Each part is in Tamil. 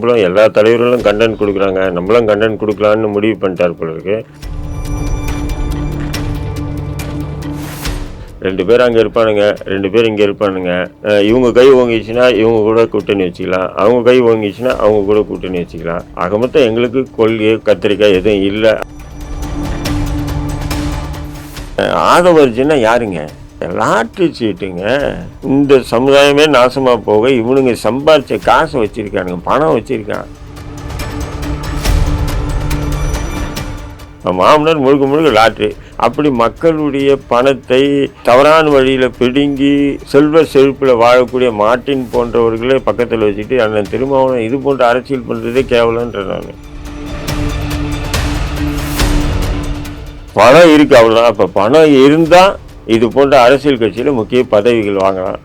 நம்மளும் எல்லா தலைவர்களும் கண்டென்ட் கொடுக்குறாங்க. நம்மளும் கண்டென்ட் கொடுக்கலான்னு முடிவு பண்ணிட்டார் போல இருக்கு. ரெண்டு பேர் அங்கே இருப்பானுங்க. ரெண்டு பேர் இங்கே இருப்பானுங்க. இவங்க கை ஓங்கிச்சுன்னா இவங்க கூட கூட்டணி வச்சுக்கலாம். அவங்க கை ஓங்கிச்சுன்னா அவங்க கூட கூட்டணி வச்சுக்கலாம். ஆக மொத்தம் எங்களுக்கு கொள்கை கத்திரிக்காய் எதுவும் இல்லை. ஆதவர்ஜின்னா யாருங்க? லாட்ரி சீட்டுங்க. இந்த சமுதாயமே நாசமாக போக இவனுங்க சம்பாதிச்ச காசை வச்சுருக்கானுங்க பணம் வச்சுருக்கான். மாமனார் முழுக்க முழுக்க லாட்ரி அப்படி மக்களுடைய பணத்தை தவறான வழியில் பிடுங்கி செல்வ செழிப்பில் வாழக்கூடிய மாட்டின் போன்றவர்களே பக்கத்தில் வச்சுட்டு அண்ணன் திருமாவளவன் இது போன்ற அரசியல் பண்ணுறதே கேவலன்ற நான். பணம் இருக்கு அவ்வளோதான் அப்போ பணம் இருந்தால் இது போன்ற அரசியல் கட்சியில் முக்கிய பதவிகள் வாங்கலாம்.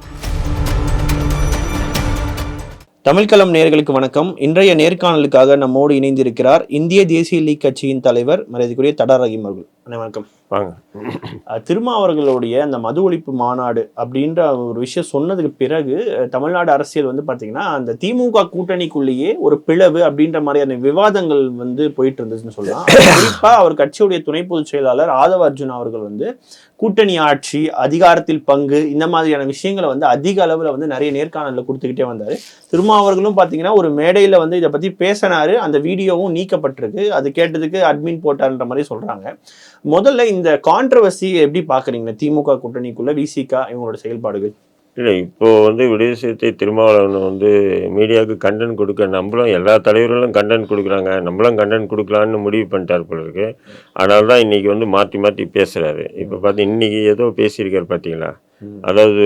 தமிழ்களம் நேர்களுக்கு வணக்கம். இன்றைய நேர்காணலுக்காக நம்மோடு இணைந்திருக்கிறார் இந்திய தேசிய லீக் கட்சியின் தலைவர் மரியாதைக்குரிய தடா ரஹீம் அவர்கள். வணக்கம். வாங்க. திருமாவர்களுடைய திருமா அவர்களுடைய அந்த மது ஒழிப்பு மாநாடு அப்படின்ற ஒரு விஷயம் சொன்னதுக்கு பிறகு தமிழ்நாடு அரசியல் வந்து பார்த்தீங்கன்னா அந்த திமுக கூட்டணிக்குள்ளேயே ஒரு பிளவு அப்படின்ற மாதிரியான விவாதங்கள் வந்து போயிட்டு இருந்துச்சுன்னு சொல்லலாம். குறிப்பாக அவர் கட்சியுடைய துணை பொதுச் செயலாளர் ஆதவ அர்ஜுன் அவர்கள் வந்து கூட்டணி ஆட்சி அதிகாரத்தில் பங்கு இந்த மாதிரியான விஷயங்களை வந்து அதிக அளவில் வந்து நிறைய நேர்காணலில் கொடுத்துக்கிட்டே வந்தார். திருமாவர்களும் பார்த்தீங்கன்னா ஒரு மேடையில் வந்து இதை பற்றி பேசினாரு. அந்த வீடியோவும் நீக்கப்பட்டிருக்கு. அது கேட்டதுக்கு அட்மின் போட்டார்ன்ற மாதிரி சொல்கிறாங்க முதல்ல இந்த கான்ட்ரவர்சி எப்படி பாக்குறீங்க திமுக கூட்டணிக்குள்ள விசிகா இவங்களோட செயல்பாடுகள். இல்லை இப்போ வந்து விடுதலை சிறுத்தை திருமாவளவன் வந்து மீடியாவுக்கு கண்டென்ட் கொடுக்க நம்மளும் எல்லா தலைவர்களும் கண்டென்ட் கொடுக்குறாங்க. நம்மளும் கண்டென்ட் கொடுக்கலான்னு முடிவு பண்ணிட்டார் போல இருக்கு. அதனால தான் இன்னைக்கு வந்து மாற்றி மாற்றி பேசுகிறாரு இப்போ பார்த்து இன்னைக்கு ஏதோ பேசியிருக்காரு பார்த்தீங்களா? அதாவது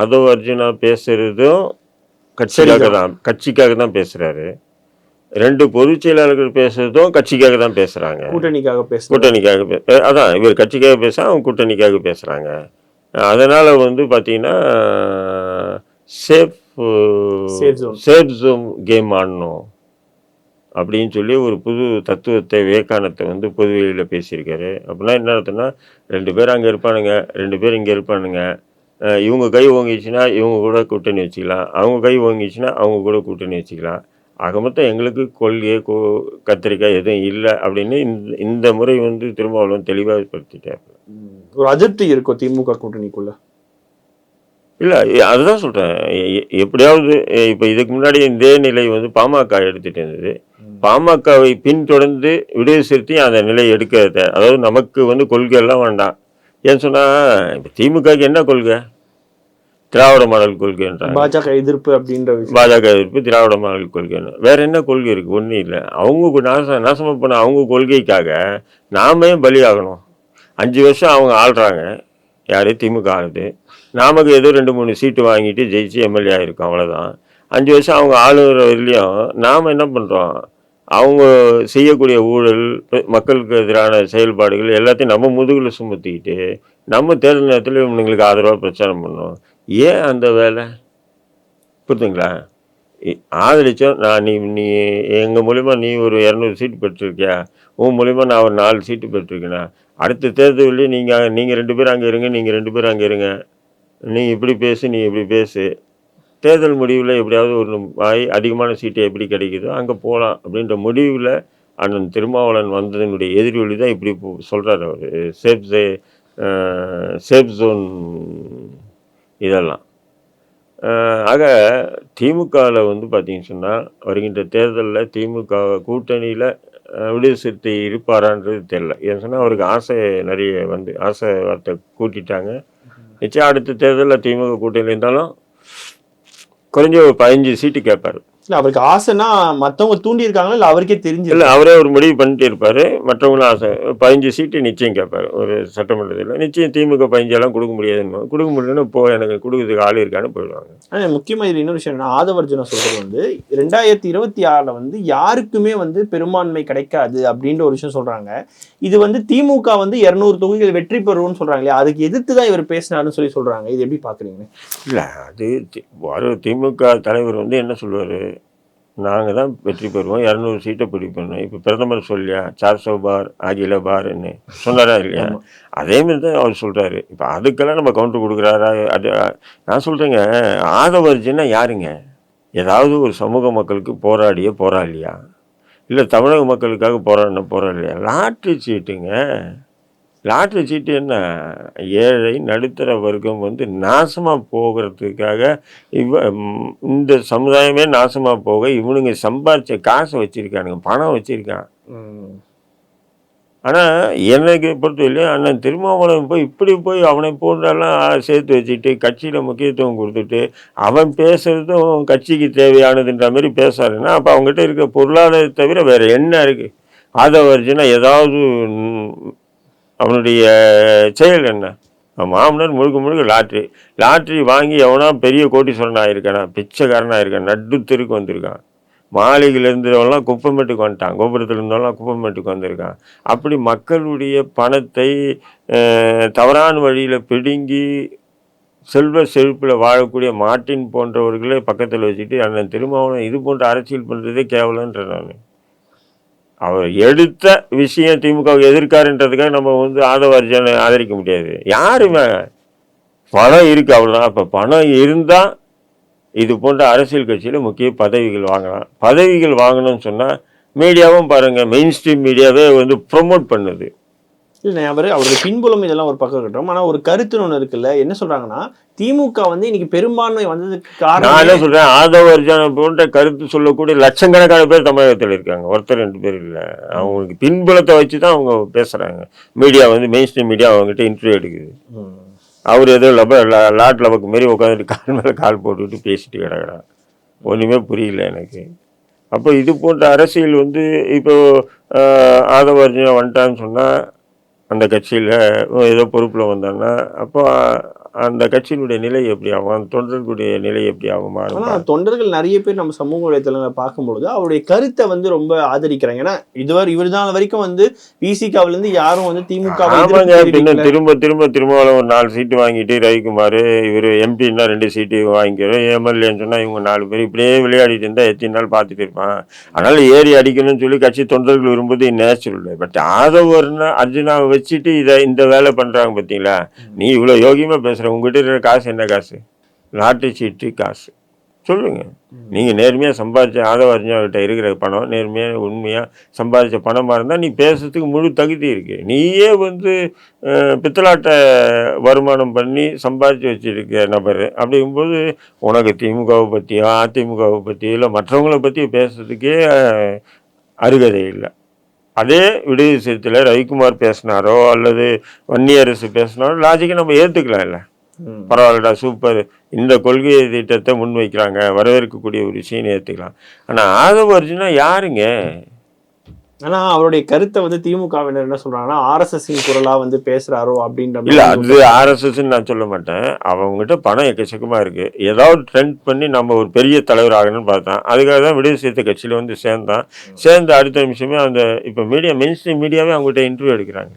ஆதவ் அர்ஜுனா பேசுறதும் கட்சிக்காக தான் கட்சிக்காக தான் பேசுகிறாரு ரெண்டு பொதுச் செயலாளர்கள் பேசுறதும் கட்சிக்காக தான் பேசுகிறாங்க கூட்டணிக்காக பேச கூட்டணிக்காக அதான் இவர் கட்சிக்காக பேச அவங்க கூட்டணிக்காக பேசுகிறாங்க அதனால் வந்து பார்த்தீங்கன்னா சேஃப். சேஃப் ஜோன் கேம் ஆடணும். அப்படின்னு சொல்லி ஒரு புது தத்துவத்தை விவேகானத்தை வந்து பொதுவெளியில் பேசியிருக்காரு. அப்படின்னா என்ன அர்த்தம்னா ரெண்டு பேர் அங்கே இருப்பானுங்க ரெண்டு பேர் இங்கே இருப்பானுங்க. இவங்க கை ஓங்கிச்சுன்னா இவங்க கூட கூட்டணி வச்சுக்கலாம். அவங்க கை ஓங்கிச்சுன்னா அவங்க கூட கூட்டணி வச்சுக்கலாம். ஆக மொத்தம் எங்களுக்கு கொள்கை கோ கத்திரிக்காய் எதுவும் இல்லை அப்படின்னு இந்த இந்த முறை வந்து திருமாவளவன் தெளிவாக படுத்திட்டார் ஒரு அதிருப்தி இருக்கும் திமுக கூட்டணிக்குள்ள? இல்லை அதுதான் சொல்கிறேன் எப்படியாவது இப்போ இதுக்கு முன்னாடி இதே நிலை வந்து பாமக எடுத்துட்டு இருந்தது. பாமகவை பின்தொடர்ந்து விடுதலை சிறுத்தி அந்த நிலையை எடுக்கிறத அதாவது நமக்கு வந்து கொள்கை எல்லாம் வேண்டாம். ஏன்னு சொன்னால் இப்போ திமுகவுக்கு என்ன கொள்கை? திராவிட மாடல் கொள்கைன்றாங்க பாஜக எதிர்ப்பு அப்படின்ற பாஜக எதிர்ப்பு திராவிட மாடல் கொள்கைன்னு வேற என்ன கொள்கை இருக்கு? ஒன்றும் இல்லை. அவங்க நாச நாசமாக போன அவங்க கொள்கைக்காக நாமே பலியாகணும் அஞ்சு வருஷம் அவங்க ஆள்றாங்க. யார்? திமுக ஆளுது. நாமக்கு ஏதோ ரெண்டு மூணு சீட்டு வாங்கிட்டு ஜெயிச்சு எம்எல்ஏ ஆயிருக்கோம். அவ்வளோதான் அஞ்சு வருஷம் அவங்க ஆளுகிற வரையிலையும் நாம் என்ன பண்ணுறோம் அவங்க செய்யக்கூடிய ஊழல் மக்களுக்கு எதிரான செயல்பாடுகள் எல்லாத்தையும் நம்ம முதுகில் சுமத்திக்கிட்டு நம்ம தேர்தல் நேரத்தில் இவனுங்களுக்கு ஆதரவாக பிரச்சாரம் பண்ணோம் ஏன் அந்த வேலை? புரிதுங்களா இ- ஆதரிச்சோம். நான் நீ நீ எங்கள் மூலிமா நீ ஒரு இரநூறு சீட்டு பெற்றிருக்கியா? உன் மூலிமா நான் ஒரு நாலு சீட்டு பெற்றிருக்கேனா? அடுத்த தேர்தலில் நீங்கள் நீங்கள் ரெண்டு பேரும் அங்கே இருங்க நீங்கள் ரெண்டு பேரும் அங்கே இருங்க. நீ இப்படி பேசு நீ இப்படி பேசு. தேர்தல் முடிவில் எப்படியாவது ஒரு வாய் அதிகமான சீட்டு எப்படி கிடைக்குதோ அங்கே போகலாம் அப்படின்ற முடிவில் அண்ணன் திருமாவளவன் வந்ததனுடைய எதிரொலி தான் இப்படி சொல்கிறார் அவர். சேஃப் சேஃப் ஜோன் இதெல்லாம். ஆக திமுகவில் வந்து பார்த்தீங்கன்னு சொன்னால் வருகின்ற தேர்தலில் திமுக கூட்டணியில் விடுதலை சிறுத்தை இருப்பாரான்றது தெரில ஏன்னு சொன்னால் அவருக்கு ஆசை நிறைய வந்து ஆசை வார்த்தை கூட்டிட்டாங்க. நிச்சயம் அடுத்த தேர்தலில் திமுக கூட்டணியில் இருந்தாலும் குறைஞ்ச ஒரு பதினஞ்சு சீட்டு கேட்பார் இல்ல அவருக்கு ஆசைன்னா மத்தவங்க தூண்டி இருக்காங்களா இல்ல அவருக்கே தெரிஞ்சு இல்லை அவரே ஒரு முடிவு பண்ணிட்டு இருப்பார் மற்றவங்களும் ஆசை. பதினஞ்சு சீட்டு நிச்சயம் கேட்பார். ஒரு சட்டமன்றத்தில் நிச்சயம் திமுக பதினஞ்சு எல்லாம் கொடுக்க முடியாதுன்னு கொடுக்க முடியலன்னா போ எனக்கு கொடுக்கறதுக்கு ஆள் இருக்கான்னு போயிடுவாங்க. ஆனா முக்கியமா இதுல இன்னொரு விஷயம் என்ன ஆதவர்ஜுனா சொல்றது வந்து ரெண்டாயிரத்தி இருபத்தி ஆறுல வந்து யாருக்குமே வந்து பெரும்பான்மை கிடைக்காது அப்படின்ற ஒரு விஷயம் சொல்றாங்க. இது வந்து திமுக வந்து இருநூறு தொகுதிகள் வெற்றி பெறுவோம்னு சொல்றாங்க இல்லையா? அதுக்கு எதிர்த்து தான் இவர் பேசினாருன்னு சொல்லி சொல்றாங்க. இது எப்படி பாக்குறீங்க? இல்லை அது வர திமுக தலைவர் வந்து என்ன சொல்லுவார்? நாங்கள் தான் வெற்றி பெறுவோம். இரநூறு சீட்டை பிடிப்போம் இப்போ பிரதமர் சொல்லியா? சார் சோ பார் ஆகில பார்ன்னு. சொன்னாரா இல்லையா. அதே மாதிரி தான் அவர் சொல்கிறாரு இப்போ அதுக்கெல்லாம் நம்ம கவுண்டர் கொடுக்குறாரா? அது நான் சொல்கிறேங்க ஆதவர்ஜின்னா யாருங்க? ஏதாவது ஒரு சமூக மக்களுக்கு போராடிய போராளியா இல்லை தமிழக மக்களுக்காக போராடின போராளியா லாட்ரி சீட்டுங்க. லாட்ரி சீட்டு என்ன? ஏழை நடுத்தர வர்க்கம் வந்து நாசமாக போகிறதுக்காக இவ இந்த சமுதாயமே நாசமாக போக இவனுங்க சம்பாரிச்ச காசை வச்சுருக்கானுங்க பணம் வச்சுருக்கான். ஆனால் எனக்கு பொறுத்தவரையிலும் அண்ணன் திருமாவளவன் போய் இப்படி போய் அவனை போன்றெல்லாம் சேர்த்து வச்சுட்டு கட்சியில் முக்கியத்துவம் கொடுத்துட்டு அவன் பேசுறதும் கட்சிக்கு தேவையானதுன்ற மாதிரி பேசுறாருன்னா அப்போ அவங்ககிட்ட இருக்க பொருளாதாரத்தை தவிர வேற என்ன இருக்கு? ஆதவர்ஜனா ஏதாவது ம், அவனுடைய செயல் என்ன? மாமனர் மாமனார் முழுக்க முழுக்க லாட்ரி. லாட்ரி வாங்கி எவனா பெரிய கோட்டீஸ்வரன் ஆயிருக்கானா? பிச்சைக்காரன் ஆயிருக்கான். நட்டு தெருக்கு வந்திருக்கான். மாளிகையில் இருந்தவங்களாம் குப்பமேட்டுக்கு வந்துட்டான். கோபுரத்தில் இருந்தவங்களாம் குப்பமேட்டுக்கு வந்திருக்கான். அப்படி மக்களுடைய பணத்தை தவறான வழியில் பிடுங்கி செல்வ செழிப்பில் வாழக்கூடிய மார்ட்டின் போன்றவர்களே பக்கத்தில் வச்சுட்டு அண்ணன் திருமாவளவன் இது போன்ற அரசியல் பண்ணுறதே கேவலன்ற நான். அவர் எடுத்த விஷயம் திமுக எதிர்க்காருன்றதுக்காக நம்ம வந்து ஆதவர்ஜனை ஆதரிக்க முடியாது. யாருமே பணம் இருக்குது அவ்வளோதான் அப்போ பணம் இருந்தால் இது போன்ற அரசியல் கட்சியில் முக்கிய பதவிகள் வாங்கலாம். பதவிகள் வாங்கணும்னு சொன்னால் மீடியாவும் பாருங்கள் மெயின் ஸ்ட்ரீம் மீடியாவே வந்து ப்ரொமோட் பண்ணுது. இல்லை அவர் அவருடைய பின்புலம் இதெல்லாம் ஒரு பக்கம் இருக்கட்டும். ஆனால் ஒரு கருத்துன்னு ஒன்று இருக்குல்ல என்ன சொல்கிறாங்கன்னா திமுக வந்து இன்னைக்கு பெரும்பான்மை வந்ததுக்கு நான் என்ன காரணம் சொல்கிறேன் ஆதவர்ஜனை போன்ற கருத்து சொல்லக்கூடிய லட்சக்கணக்கான பேர் தமிழகத்தில் இருக்காங்க. ஒருத்தர் ரெண்டு பேர் இல்லை. அவங்களுக்கு பின்புலத்தை வச்சு தான் அவங்க பேசுகிறாங்க மீடியா வந்து மெயின் ஸ்ட்ரீம் மீடியா அவங்ககிட்ட இன்டர்வியூ எடுக்குது. அவர் ஏதோ லப லாட் லபக்கு மாரி உட்காந்துட்டு கால் மேலே கால் போட்டுக்கிட்டு பேசிட்டு கிடக்குறான் ஒன்றுமே புரியல எனக்கு. அப்போ இது போன்ற அரசியல் வந்து இப்போ ஆதவர்ஜனை வந்துட்டான்னு சொன்னால் அந்த கட்சியில் ஏதோ பொறுப்பில் வந்தான்னா அப்போ அந்த கட்சியினுடைய நிலை எப்படி ஆகும்? அந்த தொண்டர்களுடைய நிலை எப்படி ஆகும்? மாறும் ஆனா தொண்டர்கள் நிறைய பேர் நம்ம சமூக வலைத்தளங்களை பார்க்கும்பொழுது அவருடைய கருத்தை வந்து ரொம்ப ஆதரிக்கிறாங்க. ஏன்னா இதுவரை இவர் வரைக்கும் வந்து விசிகாவில இருந்து யாரும் வந்து திமுக ஆமாங்க பின்ன. திரும்ப திரும்ப திருமாவளவன் ஒரு நாலு சீட்டு வாங்கிட்டு ரவிக்குமார் இவர் எம்பின்னா ரெண்டு சீட்டு வாங்கிக்கிறோம் எம்எல்ஏன்னு சொன்னால் இவங்க நாலு பேர் இப்படியே விளையாடிட்டு இருந்தால் எத்தனை நாள் பார்த்துட்டு இருப்பான்? அதனால ஏறி அடிக்கணும்னு சொல்லி கட்சி தொண்டர்கள் விரும்புவது நேச்சுரல் பட் ஆதவர்னா அர்ஜுனாவை வச்சுட்டு இதை இந்த வேலை பண்ணுறாங்க பார்த்தீங்களா நீ இவ்வளோ யோகியமாக பேசுகிறேன் உங்ககிட்ட இருக்கிற காசு என்ன காசு? நாட்டு சீட்டு காசு. சொல்லுங்க. நீங்கள் நேர்மையாக சம்பாதிச்ச ஆதவ அறிஞர்கிட்ட இருக்கிற பணம் நேர்மையாக உண்மையாக சம்பாதிச்ச பணமாக இருந்தால் நீ பேசுறதுக்கு முழு தகுதி இருக்கு. நீயே வந்து அஹ், பித்தலாட்ட வருமானம் பண்ணி சம்பாதிச்சு வச்சுருக்க நபர். அப்படிங்கும்போது உனக்கு திமுகவை பற்றியோ அதிமுகவை பற்றியோ இல்லை மற்றவங்களை பற்றி பேசுறதுக்கே அருகதை இல்லை. அதே விடுதி விஷயத்தில் ரவிக்குமார் பேசினாரோ அல்லது வன்னியரசு பேசினாரோ லாஜிக்கை நம்ம ஏற்றுக்கலாம் இல்லை. பரவாயில்லடா சூப்பர் இந்த கொள்கை திட்டத்தை முன்வைக்கிறாங்க வரவேற்கக்கூடிய ஒரு விஷயம் ஏற்றுக்கலாம் ஆனால் ஆதவ அர்ஜுனா யாருங்க? ஆனா அவருடைய கருத்தை வந்து திமுகவினர் என்ன சொல்றாங்கன்னா ஆர்எஸ்எஸ் குரலா வந்து பேசுறாரோ அப்படின்ற இல்லை அது ஆர்எஸ்எஸ்ன்னு நான் சொல்ல மாட்டேன். அவங்ககிட்ட பணம் எக்கச்சக்கமாக இருக்குது ஏதாவது ட்ரெண்ட் பண்ணி நம்ம ஒரு பெரிய தலைவர் ஆகணும்னு பார்த்தோம் அதுக்காக தான் விடுதலை சிறுத்தை கட்சியில் வந்து சேர்ந்தான். சேர்ந்த அடுத்த நிமிஷமே அந்த இப்போ மீடியா மெயின் ஸ்ட்ரீம் மீடியாவே அவங்ககிட்ட இன்டர்வியூ எடுக்கிறாங்க.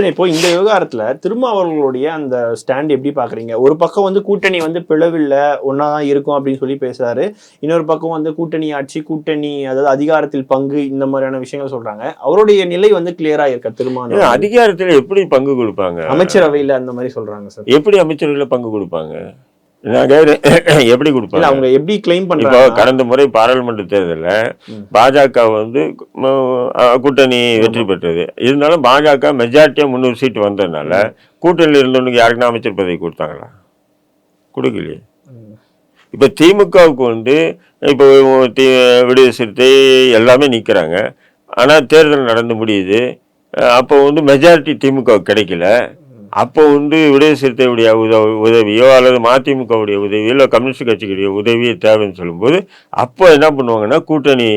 சரி இப்போ இந்த விவகாரத்துல திருமாவளவர்களுடைய அந்த ஸ்டாண்ட் எப்படி பாக்குறீங்க? ஒரு பக்கம் வந்து கூட்டணி வந்து பிளவில்ல ஒன்னா தான் இருக்கும் அப்படின்னு சொல்லி பேசுறாரு. இன்னொரு பக்கம் வந்து கூட்டணி ஆட்சி கூட்டணி அதாவது அதிகாரத்தில் பங்கு இந்த மாதிரியான விஷயங்கள் சொல்றாங்க. அவருடைய நிலை வந்து கிளியரா இருக்க திருமாவளவன் அதிகாரத்தில் எப்படி பங்கு கொடுப்பாங்க? அமைச்சரவையில அந்த மாதிரி சொல்றாங்க சார். எப்படி அமைச்சர்களில் பங்கு கொடுப்பாங்க? நான் கேட்குறேன் எப்படி கொடுப்பாங்க? அவங்க எப்படி கிளைம் இப்போ பண்றாங்க கடந்த முறை பாராளுமன்ற தேர்தலில். பாஜக வந்து கூட்டணி வெற்றி பெற்றது. இருந்தாலும் பாஜக மெஜாரிட்டியாக முந்நூறு சீட்டு வந்ததுனால கூட்டணியில் இருந்தவனுக்கு யாருக்குன்னா அமைச்சர் பதவி கொடுத்தாங்களா? கொடுக்கலையே. இப்போ திமுகவுக்கு வந்து இப்போ தி விடுதலை சிறுத்தை எல்லாமே நிற்கிறாங்க ஆனால் தேர்தல் நடந்து முடியுது. அப்போ வந்து மெஜாரிட்டி திமுக கிடைக்கல. அப்போ வந்து விடுதலை சிறுத்தையுடைய உதவி உதவியோ அல்லது மதிமுகவுடைய உதவியோ இல்லை கம்யூனிஸ்ட் கட்சிக்குடைய உதவியோ தேவைன்னு சொல்லும்போது அப்போ என்ன பண்ணுவாங்கன்னா கூட்டணி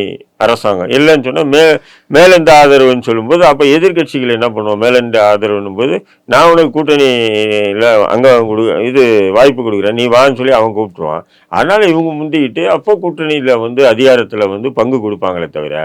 அரசாங்கம். இல்லைன்னு சொன்னால் மே மேலெந்த ஆதரவுன்னு சொல்லும்போது அப்போ எதிர்க்கட்சிகள் என்ன பண்ணுவோம் மேலெந்த ஆதரவுன்னும் போது நான் உனக்கு கூட்டணியில் அங்கே கொடு இது வாய்ப்பு கொடுக்குறேன் நீ வான்னு சொல்லி அவன் கூப்பிட்டுருவான். அதனால் இவங்க முந்திக்கிட்டு அப்போ கூட்டணியில் வந்து அதிகாரத்தில் வந்து பங்கு கொடுப்பாங்களே தவிர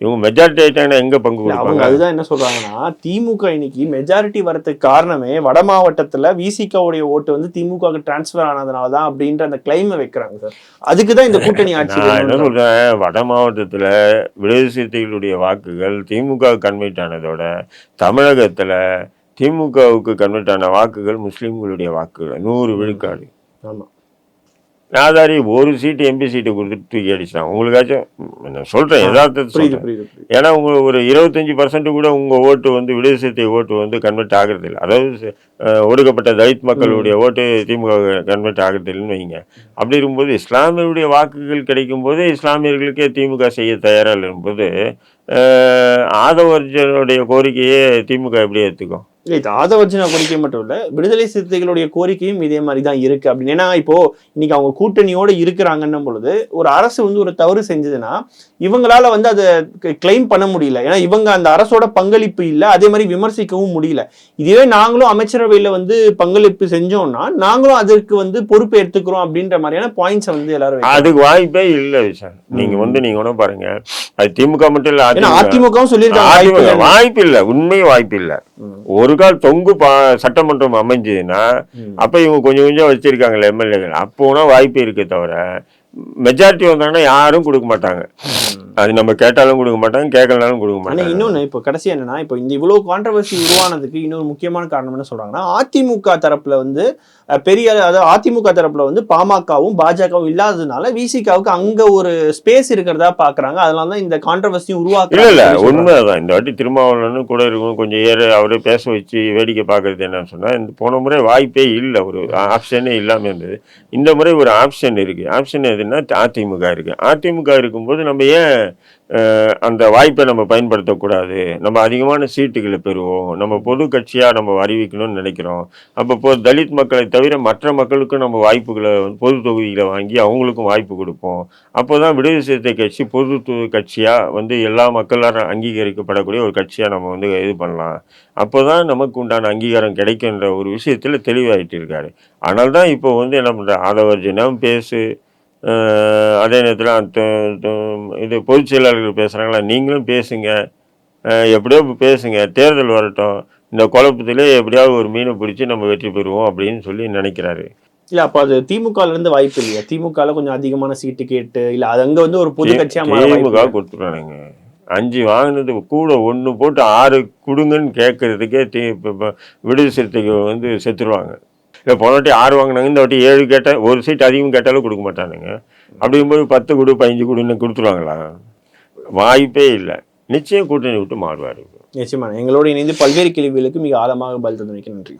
இவங்க மெஜாரிட்டி ஆகிட்டாங்கன்னா எங்கே பங்கு கொடுப்பாங்க? அதுதான் என்ன சொல்றாங்கன்னா திமுக இன்னைக்கு மெஜாரிட்டி வரதுக்கு காரணமே வட மாவட்டத்துல விசிகாவுடைய ஓட்டு வந்து திமுகவுக்கு டிரான்ஸ்ஃபர் ஆனதுனால தான் அப்படின்ற அந்த கிளைமை வைக்கிறாங்க சார் அதுக்கு தான் இந்த கூட்டணி ஆட்சி நான் என்ன. சொல்றேன் வட மாவட்டத்தில் விடுதலை சிறுத்தைகளுடைய வாக்குகள் திமுக கன்வெர்ட் ஆனதோட தமிழகத்தில் திமுகவுக்கு கன்வெர்ட் ஆன வாக்குகள் முஸ்லீம்களுடைய வாக்குகள். நூறு விழுக்காடு. ஆமா. நாதாரி ஒரு சீட்டு எம்பி சீட்டை கொடுத்துட்டு தூக்கி அடிச்சிட்டான் உங்களுக்காச்சும் நான் சொல்கிறேன் யதார்த்தத்தை. புரியுது புரியுது ஏன்னா உங்க ஒரு இருபத்தஞ்சி பர்சன்ட் கூட உங்கள் ஓட்டு வந்து விடுதலை சிறுத்தை ஓட்டு வந்து கன்வெர்ட் ஆகிறது இல்லை. அதாவது ஒடுக்கப்பட்ட தலித் மக்களுடைய ஓட்டு திமுக கன்வெர்ட் ஆகிறது இல்லைன்னு வைங்க. அப்படி இருக்கும்போது இஸ்லாமியருடைய வாக்குகள் கிடைக்கும் போது இஸ்லாமியர்களுக்கே திமுக செய்ய தயாராக இருக்கும்போது ஆதவர்ஜனுடைய கோரிக்கையே திமுக எப்படி ஏற்றுக்கும் இல்லை இது ஆதவர்ஜன கோரிக்கை மட்டும் இல்ல விடுதலை சிறுத்தைகளுடைய கோரிக்கையும் இதே மாதிரி தான் இருக்கு அப்படின்னு. ஏன்னா இப்போ இன்னைக்கு அவங்க கூட்டணியோட இருக்கிறாங்கன்னும் பொழுது ஒரு அரசு வந்து ஒரு தவறு செஞ்சதுன்னா இவங்களால வந்து அதை கிளைம் பண்ண முடியல. ஏன்னா இவங்க அந்த அரசோட பங்களிப்பு இல்லை அதே மாதிரி விமர்சிக்கவும் முடியல. இதுவே நாங்களும் அமைச்சரவையில வந்து பங்களிப்பு செஞ்சோம்னா நாங்களும் அதற்கு வந்து பொறுப்பு எடுத்துக்கிறோம் அப்படின்ற மாதிரியான பாயிண்ட்ஸை வந்து எல்லாரும். அதுக்கு வாய்ப்பே இல்லை விஷால். நீங்க வந்து நீங்க ஒன்றும் பாருங்க. அது திமுக மட்டும் இல்லை அதிமுகவும் சொல்லியிருக்காங்க வாய்ப்பு இல்லை உண்மை வாய்ப்பு இல்லை. ம். ஒரு கால் தொங்கு பா சட்டமன்றம் அமைஞ்சதுன்னா. அப்ப இவங்க கொஞ்சம் கொஞ்சம் வச்சிருக்காங்கல்ல எம்எல்ஏகள் அப்போனா வாய்ப்பு இருக்கே தவிர மெஜாரிட்டி வந்தாங்கன்னா யாரும் கொடுக்க மாட்டாங்க. அது நம்ம கேட்டாலும் கொடுக்க மாட்டாங்க கேட்கலனாலும் கொடுக்க மாட்டாங்க. இன்னொன்னு இப்போ கடைசி என்னன்னா இப்போ இந்த இவ்வளவு கான்ட்ரவர்சி உருவானதுக்கு இன்னொரு முக்கியமான காரணம் என்ன சொல்றாங்கன்னா அதிமுக தரப்புல வந்து பெரிய அதாவது அதிமுக தரப்புல வந்து பாமகவும் பாஜகவும் இல்லாததுனால விசிகாவுக்கு அங்க ஒரு ஸ்பேஸ் இருக்கிறதா பாக்குறாங்க. அதனால தான் இந்த கான்ட்ரவர்சி இல்ல உருவாக்குறாங்க இல்ல சொல்றாங்க. உண்மைதான். இந்த வாட்டி திருமாவளவனும் கூட இருக்கும் கொஞ்சம் ஏற அவரே பேச வச்சு வேடிக்கை பார்க்கறது என்னன்னு சொன்னா இந்த போன முறை வாய்ப்பே இல்லை. ஒரு ஆப்ஷனே இல்லாம இருந்தது. இந்த முறை ஒரு ஆப்ஷன் இருக்கு. ஆப்ஷன் எதுன்னா அதிமுக இருக்குது அதிமுக இருக்கும்போது நம்ம ஏன் அந்த வாய்ப்பை நம்ம பயன்படுத்தக்கூடாது? நம்ம அதிகமான சீட்டுகளை பெறுவோம். நம்ம பொது கட்சியாக நம்ம அறிவிக்கணும்னு நினைக்கிறோம். அப்போ இப்போ தலித் மக்களை தவிர மற்ற மக்களுக்கும் நம்ம வாய்ப்புகளை பொது தொகுதிகளை வாங்கி அவங்களுக்கும் வாய்ப்பு கொடுப்போம். அப்போதான் விடுதலை சிறுத்தை கட்சி பொது கட்சியாக வந்து எல்லா மக்களாலும் அங்கீகரிக்கப்படக்கூடிய ஒரு கட்சியாக நம்ம வந்து இது பண்ணலாம். அப்போ தான் நமக்கு உண்டான அங்கீகாரம் கிடைக்குன்ற ஒரு விஷயத்தில் தெளிவாகிட்டு இருக்காரு ஆனால் தான் இப்போ வந்து என்ன பண்ற ஆதவர்ஜனம் பேசு அதே நேரத்தில் இது பொதுச் செயலாளர்கள் பேசுகிறாங்களா நீங்களும் பேசுங்க. எப்படியோ பேசுங்க. தேர்தல் வரட்டும். இந்த குழப்பத்திலே எப்படியாவது ஒரு மீனை பிடிச்சி நம்ம வெற்றி பெறுவோம் அப்படின்னு சொல்லி நினைக்கிறாரு. இல்ல அப்ப அது திமுக ல இருந்து வாய்ப்பு இல்லையா? திமுக ல கொஞ்சம் அதிகமான சீட்டு கேட்டு இல்ல அது அங்க வந்து ஒரு பொது கட்சியா மாற வாய்ப்பு திமுக? கொடுத்துட்டானுங்க. அஞ்சு வாங்கினது கூட ஒன்று போட்டு ஆறு கொடுங்கன்னு கேட்கறதுக்கே தி விடுதலை சிறுத்தைக்கு வந்து செத்துருவாங்க. இல்லை போன வாட்டி ஆறு வாங்கினாங்க இந்த வாட்டி ஏழு கேட்டால் ஒரு சீட் அதிகம் கேட்டாலும் கொடுக்க மாட்டானுங்க. அப்படிங்கும்போது பத்து கொடு பதிஞ்சு கொடுன்னு கொடுத்துருவாங்களா? வாய்ப்பே இல்லை. நிச்சயம் கூட்டணி விட்டு மாறுவார். நிச்சயமா எங்களோட இணைந்து பல்வேறு கேள்விகளுக்கு மிக ஆழமாக பதில் தந்தமைக்கு நன்றி.